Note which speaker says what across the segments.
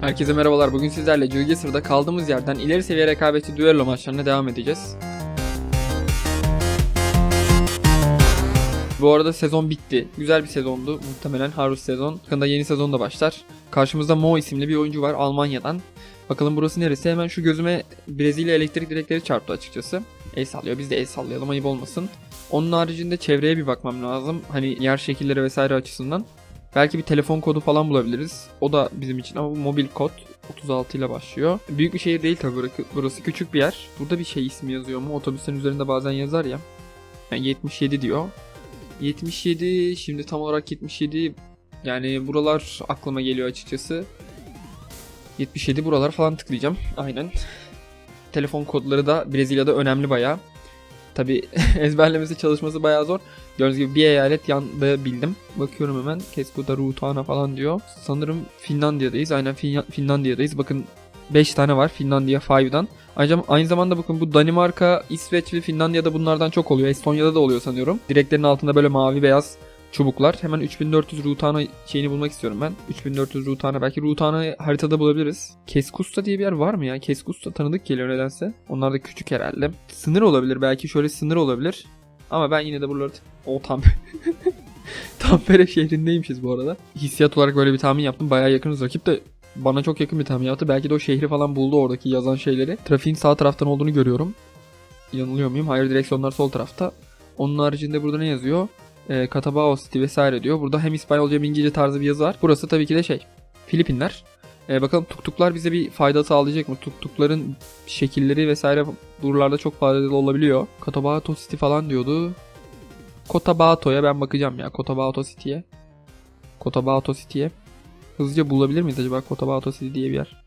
Speaker 1: Herkese merhabalar. Bugün sizlerle Geogeser'da kaldığımız yerden ileri seviye rekabetçi düello maçlarına devam edeceğiz. Bu arada sezon bitti. Güzel bir sezondu. Muhtemelen Harvest sezon. Yakında yeni sezon da başlar. Karşımızda Mo isimli bir oyuncu var Almanya'dan. Bakalım burası neresi? Hemen şu gözüme Brezilya elektrik direkleri çarptı açıkçası. El sallıyor. Biz de el sallayalım ayıp olmasın. Onun haricinde çevreye bir bakmam lazım. Hani yer şekilleri vesaire açısından. Belki bir telefon kodu falan bulabiliriz. O da bizim için ama bu mobil kod 36 ile başlıyor. Büyük bir şehir değil burası, burası küçük bir yer. Burada bir şey ismi yazıyor mu? Otobüslerin üzerinde bazen yazar ya. Yani 77 diyor. 77 şimdi tam olarak 77 yani buralar aklıma geliyor açıkçası. 77 buralar falan tıklayacağım. Aynen. Telefon kodları da Brezilya'da önemli bayağı. Tabi ezberlemesi çalışması bayağı zor. Gördüğünüz gibi bir eyalet yandı bildim. Bakıyorum hemen. Keskuda, Rutana falan diyor. Sanırım Finlandiya'dayız. Aynen Fin- Finlandiya'dayız. Bakın 5 tane var Finlandiya 5'dan. Ayrıca aynı zamanda bakın bu Danimarka, İsveç ve Finlandiya'da bunlardan çok oluyor. Estonya'da da oluyor sanıyorum. Direklerin altında böyle mavi beyaz çubuklar. Hemen 3400 Rutana şeyini bulmak istiyorum ben. 3400 Rutana belki Rutana haritada bulabiliriz. Keskusta diye bir yer var mı ya? Keskusta tanıdık geliyor nedense. Onlar da küçük herhalde. Sınır olabilir belki şöyle sınır olabilir. Ama ben yine de buraları... O tam... Tampere şehrindeymişiz bu arada. Hissiyat olarak böyle bir tahmin yaptım. Bayağı yakınız. Rakip de bana çok yakın bir tahmin yaptı. Belki de o şehri falan buldu oradaki yazan şeyleri. Trafiğin sağ taraftan olduğunu görüyorum. Yanılıyor muyum? Hayır direksiyonlar sol tarafta. Onun haricinde burada ne yazıyor? E, Catabao City vesaire diyor. Burada hem İspanyolca hem İngilizce tarzı bir yazı var. Burası tabii ki de şey. Filipinler. E, bakalım tuktuklar bize bir fayda sağlayacak mı? Tuktukların şekilleri vesaire buralarda çok faydalı olabiliyor. Cotabato City falan diyordu. Cotabato'ya ben bakacağım ya. Cotabato City'ye. Cotabato City'ye. Hızlıca bulabilir miyiz acaba Cotabato City diye bir yer?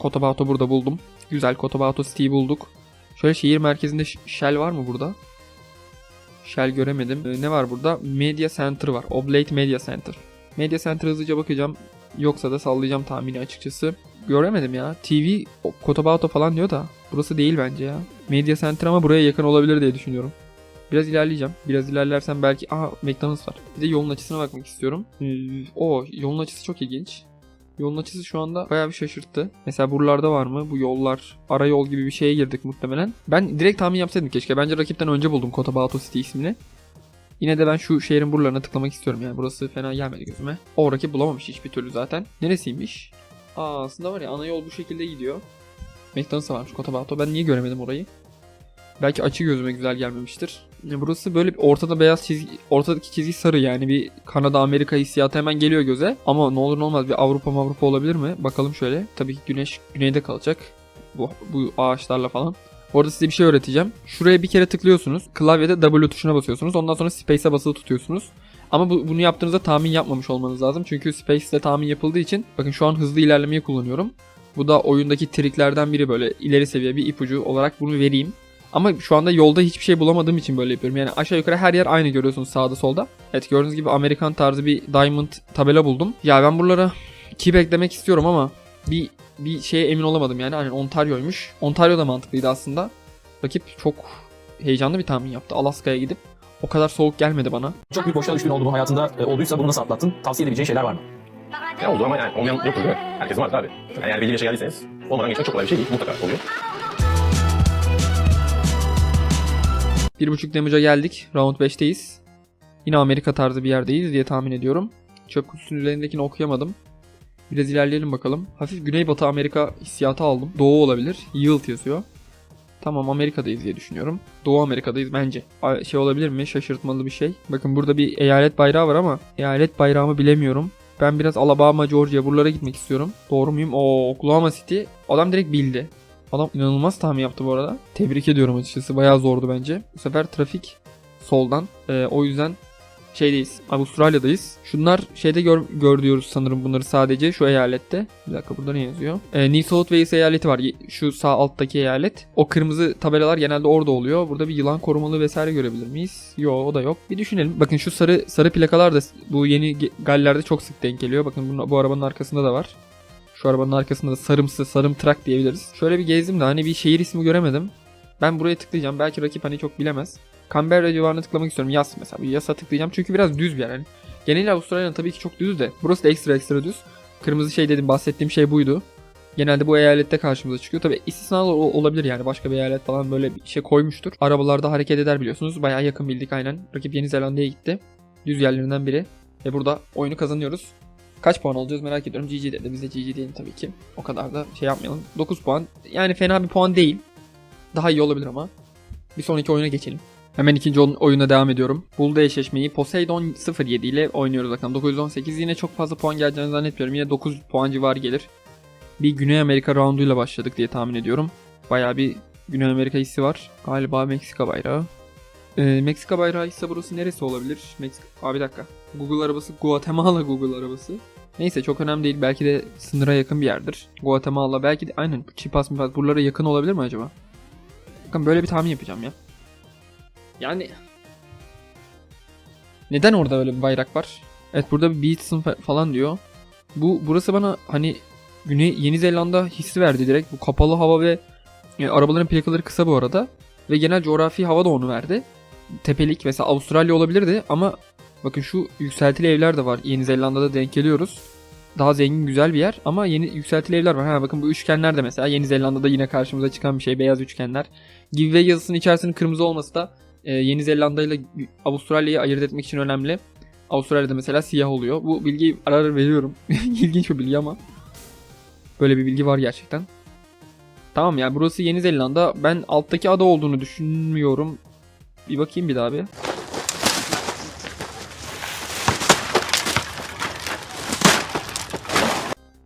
Speaker 1: Cotabato burada buldum. Güzel Cotabato City'yi bulduk. Şöyle şehir merkezinde Sh- Shell var mı burada? Shell göremedim. Ee, ne var burada? Media Center var. Oblate Media Center. Media Center hızlıca bakacağım. Yoksa da sallayacağım tahmini açıkçası. Göremedim ya. TV Cotabato falan diyor da. Burası değil bence ya. Media Center ama buraya yakın olabilir diye düşünüyorum. Biraz ilerleyeceğim. Biraz ilerlersem belki... Aha McDonald's var. Bir de yolun açısına bakmak istiyorum. Ee, o yolun açısı çok ilginç. Yolun açısı şu anda bayağı bir şaşırttı. Mesela buralarda var mı? Bu yollar ara yol gibi bir şeye girdik muhtemelen. Ben direkt tahmin yapsaydım keşke. Bence rakipten önce buldum Cotabato City ismini. Yine de ben şu şehrin buralarına tıklamak istiyorum yani. Burası fena gelmedi gözüme. O rakip bulamamış hiçbir türlü zaten. Neresiymiş? Aa aslında var ya ana yol bu şekilde gidiyor. McDonald's varmış Cotabato. Ben niye göremedim orayı? Belki açı gözüme güzel gelmemiştir. Burası böyle ortada beyaz çizgi, ortadaki çizgi sarı yani bir Kanada Amerika hissiyatı hemen geliyor göze. Ama ne olur ne olmaz bir Avrupa Avrupa olabilir mi? Bakalım şöyle. Tabii ki güneş güneyde kalacak. Bu, bu ağaçlarla falan. Orada size bir şey öğreteceğim. Şuraya bir kere tıklıyorsunuz. Klavyede W tuşuna basıyorsunuz. Ondan sonra Space'e basılı tutuyorsunuz. Ama bu, bunu yaptığınızda tahmin yapmamış olmanız lazım. Çünkü Space ile tahmin yapıldığı için bakın şu an hızlı ilerlemeyi kullanıyorum. Bu da oyundaki triklerden biri böyle ileri seviye bir ipucu olarak bunu vereyim. Ama şu anda yolda hiçbir şey bulamadığım için böyle yapıyorum. Yani aşağı yukarı her yer aynı görüyorsunuz sağda solda. Evet gördüğünüz gibi Amerikan tarzı bir diamond tabela buldum. Ya ben buralara key beklemek istiyorum ama bir bir şeye emin olamadım yani. Hani Ontario'ymuş. Ontario da mantıklıydı aslında. Rakip çok heyecanlı bir tahmin yaptı. Alaska'ya gidip o kadar soğuk gelmedi bana.
Speaker 2: Çok büyük boşluğa düştüğün oldu mu hayatında e, olduysa bunu nasıl atlattın? Tavsiye edebileceğin şeyler var mı?
Speaker 3: Ya oldu ama yani olmayan yoktur değil mi? Herkesin vardır abi. Yani eğer belli bir yaşa geldiyseniz olmadan geçmek çok kolay bir şey değil. Mutlaka oluyor.
Speaker 1: Bir buçuk damage'a geldik. Round 5'teyiz. Yine Amerika tarzı bir yerdeyiz diye tahmin ediyorum. Çöp kutusunun üzerindekini okuyamadım. Biraz ilerleyelim bakalım. Hafif Güneybatı Amerika hissiyatı aldım. Doğu olabilir. Yield yazıyor. Tamam Amerika'dayız diye düşünüyorum. Doğu Amerika'dayız bence. Şey olabilir mi? Şaşırtmalı bir şey. Bakın burada bir eyalet bayrağı var ama eyalet bayrağımı bilemiyorum. Ben biraz Alabama, Georgia buralara gitmek istiyorum. Doğru muyum? Oo Oklahoma City. Adam direkt bildi. Adam inanılmaz tahmin yaptı bu arada. Tebrik ediyorum açıkçası. Bayağı zordu bence. Bu sefer trafik soldan. Ee, o yüzden şeydeyiz. Avustralya'dayız. Şunlar şeyde gör, gör diyoruz sanırım bunları sadece şu eyalette. Bir dakika burada ne yazıyor? Ee, New South Wales eyaleti var. Şu sağ alttaki eyalet. O kırmızı tabelalar genelde orada oluyor. Burada bir yılan korumalı vesaire görebilir miyiz? Yo o da yok. Bir düşünelim. Bakın şu sarı sarı plakalar da bu yeni Galler'de çok sık denk geliyor. Bakın bunu, bu arabanın arkasında da var. Şu arabanın arkasında da sarımsı, sarım trak diyebiliriz. Şöyle bir gezdim de hani bir şehir ismi göremedim. Ben buraya tıklayacağım. Belki rakip hani çok bilemez. Canberra civarına tıklamak istiyorum. Yas mesela. Bir yasa tıklayacağım. Çünkü biraz düz bir yer. Yani genel Avustralya'nın tabii ki çok düz de. Burası da ekstra ekstra düz. Kırmızı şey dedim bahsettiğim şey buydu. Genelde bu eyalette karşımıza çıkıyor. Tabi istisnalar ol- olabilir yani. Başka bir eyalet falan böyle bir şey koymuştur. Arabalarda hareket eder biliyorsunuz. Bayağı yakın bildik aynen. Rakip Yeni Zelanda'ya gitti. Düz yerlerinden biri. Ve burada oyunu kazanıyoruz. Kaç puan alacağız merak ediyorum. GG dedi. Biz de GG diyelim tabii ki. O kadar da şey yapmayalım. 9 puan. Yani fena bir puan değil. Daha iyi olabilir ama. Bir sonraki oyuna geçelim. Hemen ikinci oyun- oyuna devam ediyorum. Bulda eşleşmeyi Poseidon 07 ile oynuyoruz bakalım. 918 yine çok fazla puan geleceğini zannetmiyorum. Yine 9 puan civarı gelir. Bir Güney Amerika rounduyla başladık diye tahmin ediyorum. Bayağı bir Güney Amerika hissi var. Galiba Meksika bayrağı. Ee, Meksika bayrağı ise burası neresi olabilir? Meksika... Aa bir dakika. Google arabası Guatemala Google arabası. Neyse çok önemli değil. Belki de sınıra yakın bir yerdir. Guatemala belki de aynen Chiapas Mipas buralara yakın olabilir mi acaba? Bakın böyle bir tahmin yapacağım ya. Yani neden orada öyle bir bayrak var? Evet burada bir Beats'ın fa- falan diyor. Bu burası bana hani Güney Yeni Zelanda hissi verdi direkt. Bu kapalı hava ve e, arabaların plakaları kısa bu arada ve genel coğrafi hava da onu verdi. Tepelik mesela Avustralya olabilirdi ama bakın şu yükseltili evler de var. Yeni Zelanda'da denk geliyoruz. Daha zengin güzel bir yer ama yeni yükseltili evler var. Ha bakın bu üçgenler de mesela Yeni Zelanda'da yine karşımıza çıkan bir şey beyaz üçgenler. Giveaway yazısının içerisinin kırmızı olması da e, Yeni Zelanda ile Avustralya'yı ayırt etmek için önemli. Avustralya'da mesela siyah oluyor. Bu bilgiyi ara ara veriyorum. İlginç bir bilgi ama. Böyle bir bilgi var gerçekten. Tamam ya burası Yeni Zelanda. Ben alttaki ada olduğunu düşünmüyorum. Bir bakayım bir daha bir.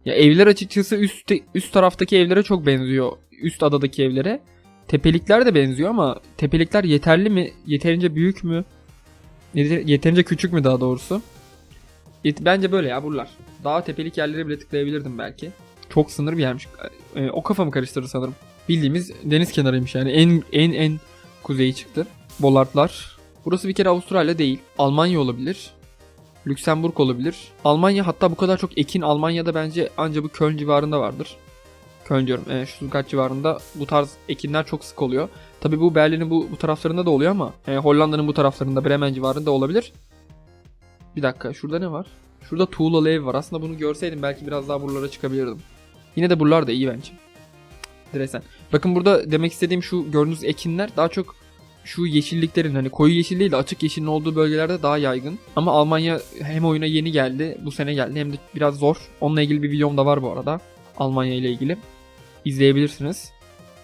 Speaker 1: Ya evler açıkçası üst üst taraftaki evlere çok benziyor. Üst adadaki evlere. Tepelikler de benziyor ama tepelikler yeterli mi? Yeterince büyük mü? Yeter- Yeterince küçük mü daha doğrusu? Yet- Bence böyle ya buralar. Daha tepelik yerlere bile tıklayabilirdim belki. Çok sınır bir yermiş. Ee, o kafamı karıştırdı sanırım. Bildiğimiz deniz kenarıymış yani. En en en kuzeyi çıktı. Bollardlar. Burası bir kere Avustralya değil. Almanya olabilir. Lüksemburg olabilir. Almanya hatta bu kadar çok ekin Almanya'da bence anca bu Köln civarında vardır. Köln diyorum. E, Stuttgart civarında bu tarz ekinler çok sık oluyor. Tabi bu Berlin'in bu, bu taraflarında da oluyor ama e, Hollanda'nın bu taraflarında Bremen civarında olabilir. Bir dakika şurada ne var? Şurada tuğlalı ev var. Aslında bunu görseydim belki biraz daha buralara çıkabilirdim. Yine de buralar da iyi bence. Diresen. Bakın burada demek istediğim şu gördüğünüz ekinler daha çok şu yeşilliklerin hani koyu yeşil değil de açık yeşilin olduğu bölgelerde daha yaygın. Ama Almanya hem oyuna yeni geldi bu sene geldi hem de biraz zor. Onunla ilgili bir videom da var bu arada. Almanya ile ilgili. İzleyebilirsiniz.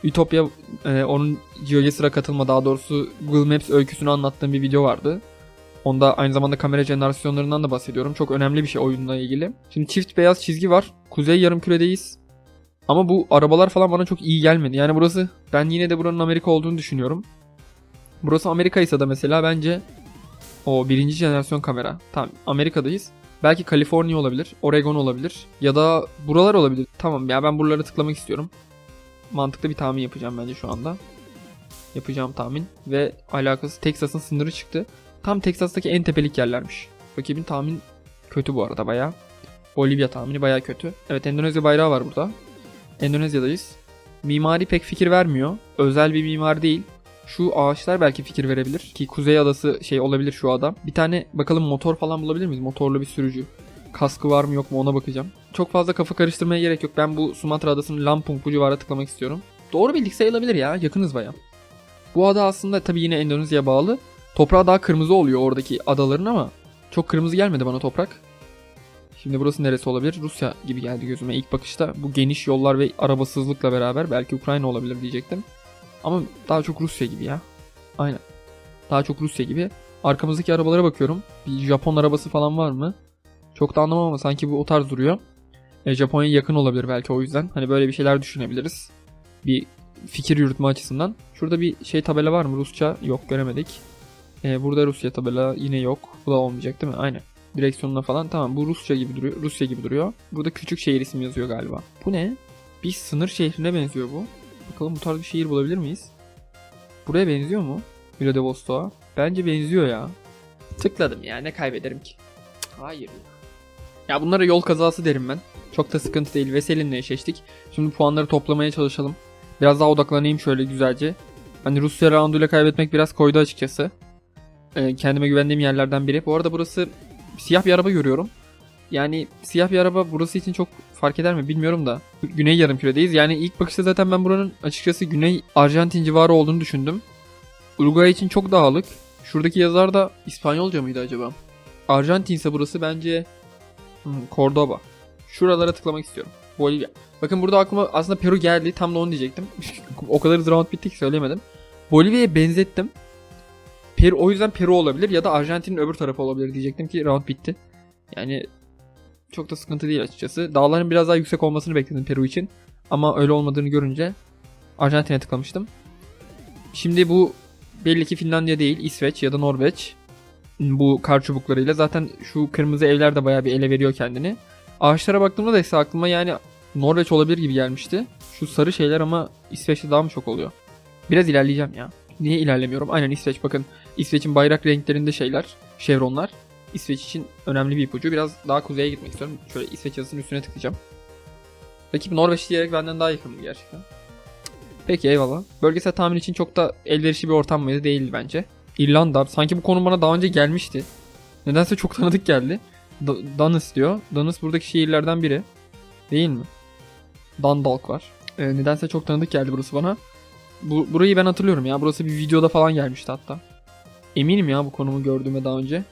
Speaker 1: Ütopya e, onun GeoGuessr'a katılma daha doğrusu Google Maps öyküsünü anlattığım bir video vardı. Onda aynı zamanda kamera jenerasyonlarından da bahsediyorum. Çok önemli bir şey oyunla ilgili. Şimdi çift beyaz çizgi var. Kuzey yarımküredeyiz. Ama bu arabalar falan bana çok iyi gelmedi. Yani burası ben yine de buranın Amerika olduğunu düşünüyorum. Burası Amerika ise de mesela bence o birinci jenerasyon kamera. Tamam Amerika'dayız. Belki Kaliforniya olabilir, Oregon olabilir ya da buralar olabilir. Tamam ya ben buralara tıklamak istiyorum. Mantıklı bir tahmin yapacağım bence şu anda. Yapacağım tahmin ve alakası Texas'ın sınırı çıktı. Tam Texas'taki en tepelik yerlermiş. Rakibin tahmin kötü bu arada bayağı. Bolivya tahmini bayağı kötü. Evet Endonezya bayrağı var burada. Endonezya'dayız. Mimari pek fikir vermiyor. Özel bir mimar değil. Şu ağaçlar belki fikir verebilir. Ki Kuzey Adası şey olabilir şu ada. Bir tane bakalım motor falan bulabilir miyiz? Motorlu bir sürücü. Kaskı var mı yok mu ona bakacağım. Çok fazla kafa karıştırmaya gerek yok. Ben bu Sumatra Adası'nın Lampung bu civara tıklamak istiyorum. Doğru bildik sayılabilir ya. Yakınız baya. Bu ada aslında tabii yine Endonezya'ya bağlı. Toprağı daha kırmızı oluyor oradaki adaların ama çok kırmızı gelmedi bana toprak. Şimdi burası neresi olabilir? Rusya gibi geldi gözüme ilk bakışta. Bu geniş yollar ve arabasızlıkla beraber belki Ukrayna olabilir diyecektim. Ama daha çok Rusya gibi ya. Aynen. Daha çok Rusya gibi. Arkamızdaki arabalara bakıyorum. Bir Japon arabası falan var mı? Çok da anlamam ama sanki bu o tarz duruyor. E, Japonya'ya yakın olabilir belki o yüzden. Hani böyle bir şeyler düşünebiliriz. Bir fikir yürütme açısından. Şurada bir şey tabela var mı? Rusça yok göremedik. E, burada Rusya tabela yine yok. Bu da olmayacak değil mi? Aynen. Direksiyonuna falan tamam bu Rusça gibi duruyor. Rusya gibi duruyor. Burada küçük şehir ismi yazıyor galiba. Bu ne? Bir sınır şehrine benziyor bu. Bakalım bu tarz bir şehir bulabilir miyiz? Buraya benziyor mu? Vladivostok'a. Bence benziyor ya. Tıkladım ya ne kaybederim ki? Hayır ya. Ya bunlara yol kazası derim ben. Çok da sıkıntı değil. Veselin'le eşleştik. Şimdi puanları toplamaya çalışalım. Biraz daha odaklanayım şöyle güzelce. Hani Rusya rounduyla kaybetmek biraz koydu açıkçası. Ee, kendime güvendiğim yerlerden biri. Bu arada burası siyah bir araba görüyorum. Yani siyah bir araba burası için çok fark eder mi bilmiyorum da. Güney yarımküredeyiz. Yani ilk bakışta zaten ben buranın açıkçası Güney Arjantin civarı olduğunu düşündüm. Uruguay için çok dağlık. Şuradaki yazar da İspanyolca mıydı acaba? Arjantin ise burası bence hmm, Cordoba. Şuralara tıklamak istiyorum. Bolivya. Bakın burada aklıma aslında Peru geldi. Tam da onu diyecektim. o kadar round bitti ki söylemedim. Bolivya'ya benzettim. Peru, o yüzden Peru olabilir ya da Arjantin'in öbür tarafı olabilir diyecektim ki round bitti. Yani çok da sıkıntı değil açıkçası. Dağların biraz daha yüksek olmasını bekledim Peru için. Ama öyle olmadığını görünce Arjantin'e tıklamıştım. Şimdi bu belli ki Finlandiya değil, İsveç ya da Norveç. Bu kar çubuklarıyla zaten şu kırmızı evler de bayağı bir ele veriyor kendini. Ağaçlara baktığımda da ise aklıma yani Norveç olabilir gibi gelmişti. Şu sarı şeyler ama İsveç'te daha mı çok oluyor? Biraz ilerleyeceğim ya. Niye ilerlemiyorum? Aynen İsveç bakın. İsveç'in bayrak renklerinde şeyler, şevronlar. İsveç için önemli bir ipucu. Biraz daha kuzeye gitmek istiyorum. Şöyle İsveç yazısının üstüne tıklayacağım. Rakip Norveç diyerek benden daha yakın gerçekten? Peki eyvallah. Bölgesel tahmin için çok da elverişli bir ortam mıydı? Değildi bence. İrlanda. Sanki bu konu bana daha önce gelmişti. Nedense çok tanıdık geldi. D- Dunnus diyor. Dunnus buradaki şehirlerden biri. Değil mi? Dundalk var. Ee, nedense çok tanıdık geldi burası bana. Bu, burayı ben hatırlıyorum ya. Burası bir videoda falan gelmişti hatta. Eminim ya bu konumu gördüğüme daha önce.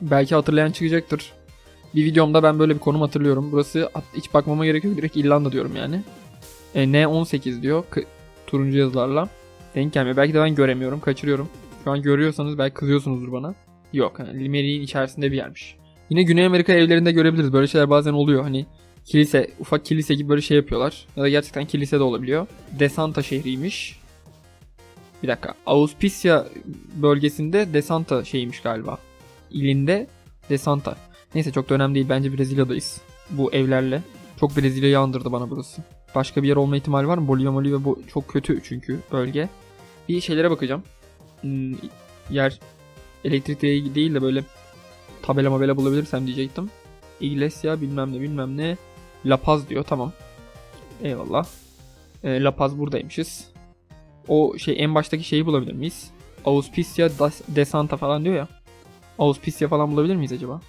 Speaker 1: Belki hatırlayan çıkacaktır. Bir videomda ben böyle bir konum hatırlıyorum. Burası hiç bakmama gerek yok. Direkt İrlanda diyorum yani. E, N18 diyor. K- turuncu yazılarla. Denk gelmiyor. Belki de ben göremiyorum. Kaçırıyorum. Şu an görüyorsanız belki kızıyorsunuzdur bana. Yok. Yani Limerick'in içerisinde bir yermiş. Yine Güney Amerika evlerinde görebiliriz. Böyle şeyler bazen oluyor. Hani kilise, ufak kilise gibi böyle şey yapıyorlar. Ya da gerçekten kilise de olabiliyor. Desanta şehriymiş. Bir dakika. Auspicia bölgesinde Desanta şeymiş galiba. İlinde Desanta. Neyse çok da önemli değil. Bence Brezilya'dayız. Bu evlerle. Çok Brezilya'yı andırdı bana burası. Başka bir yer olma ihtimali var mı? Bolivya Bolivya bu çok kötü çünkü bölge. Bir şeylere bakacağım. Hmm, yer elektrik değil de böyle tabela mabela bulabilirsem diyecektim. Iglesia bilmem ne bilmem ne. La Paz diyor tamam. Eyvallah. E, La Paz buradaymışız. O şey en baştaki şeyi bulabilir miyiz? Auspicia de Santa falan diyor ya. Auspicia falan bulabilir miyiz acaba?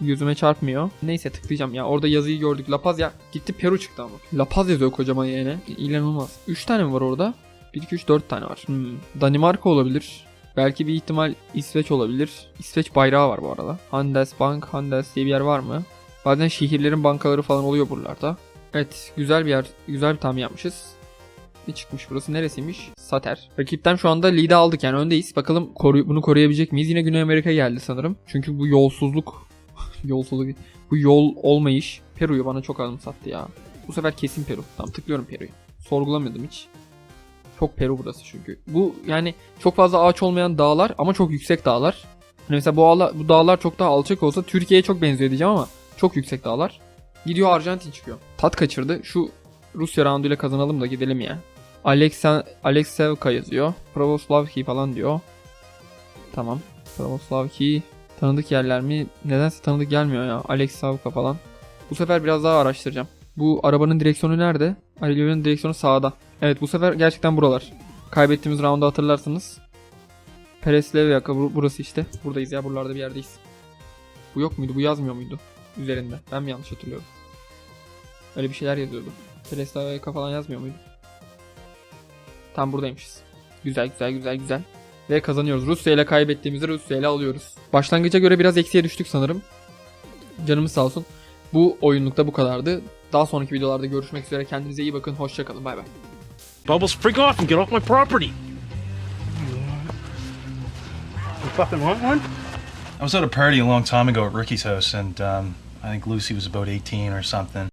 Speaker 1: Yüzüme çarpmıyor. Neyse tıklayacağım ya. Orada yazıyı gördük. La Paz ya. Gitti Peru çıktı ama. La Paz yazıyor kocaman yani. İnanılmaz. 3 tane mi var orada? 1, 2, 3, 4 tane var. Hmm. Danimarka olabilir. Belki bir ihtimal İsveç olabilir. İsveç bayrağı var bu arada. Handelsbank, Handels diye bir yer var mı? Bazen şehirlerin bankaları falan oluyor buralarda. Evet güzel bir yer. Güzel bir tahmin yapmışız. Ne çıkmış burası neresiymiş? Sater. Rakipten şu anda lead'i aldık yani öndeyiz. Bakalım koru- bunu koruyabilecek miyiz? Yine Güney Amerika geldi sanırım. Çünkü bu yolsuzluk yolsuzluk bu yol olmayış Peru'yu bana çok anımsattı ya. Bu sefer kesin Peru. Tamam tıklıyorum Peru'yu. Sorgulamıyordum hiç. Çok Peru burası çünkü. Bu yani çok fazla ağaç olmayan dağlar ama çok yüksek dağlar. Hani mesela bu, bu dağlar çok daha alçak olsa Türkiye'ye çok benziyor diyeceğim ama çok yüksek dağlar. Gidiyor Arjantin çıkıyor. Tat kaçırdı. Şu Rusya rounduyla kazanalım da gidelim ya. Aleksa, Aleksevka yazıyor. Pravoslavki falan diyor. Tamam. Pravoslavki tanıdık yerler mi? Nedense tanıdık gelmiyor ya. Aleksavka falan. Bu sefer biraz daha araştıracağım. Bu arabanın direksiyonu nerede? Arabanın direksiyonu sağda. Evet bu sefer gerçekten buralar. Kaybettiğimiz roundu hatırlarsınız. Pereslevya bu- burası işte. Buradayız ya buralarda bir yerdeyiz. Bu yok muydu? Bu yazmıyor muydu? Üzerinde. Ben mi yanlış hatırlıyorum? Öyle bir şeyler yazıyordu. Pereslevya falan yazmıyor muydu? Tam buradaymışız. Güzel güzel güzel güzel. Ve kazanıyoruz. Rusya ile kaybettiğimizde Rusya ile alıyoruz. Başlangıca göre biraz eksiye düştük sanırım. Canımız sağ olsun. Bu oyunlukta bu kadardı. Daha sonraki videolarda görüşmek üzere. Kendinize iyi bakın. Hoşçakalın. Bay bay.
Speaker 4: Bubbles, freak off and get off my property. You fucking want one?
Speaker 5: I was at a party a long time ago at Ricky's house, and um, I think Lucy was about 18 or something.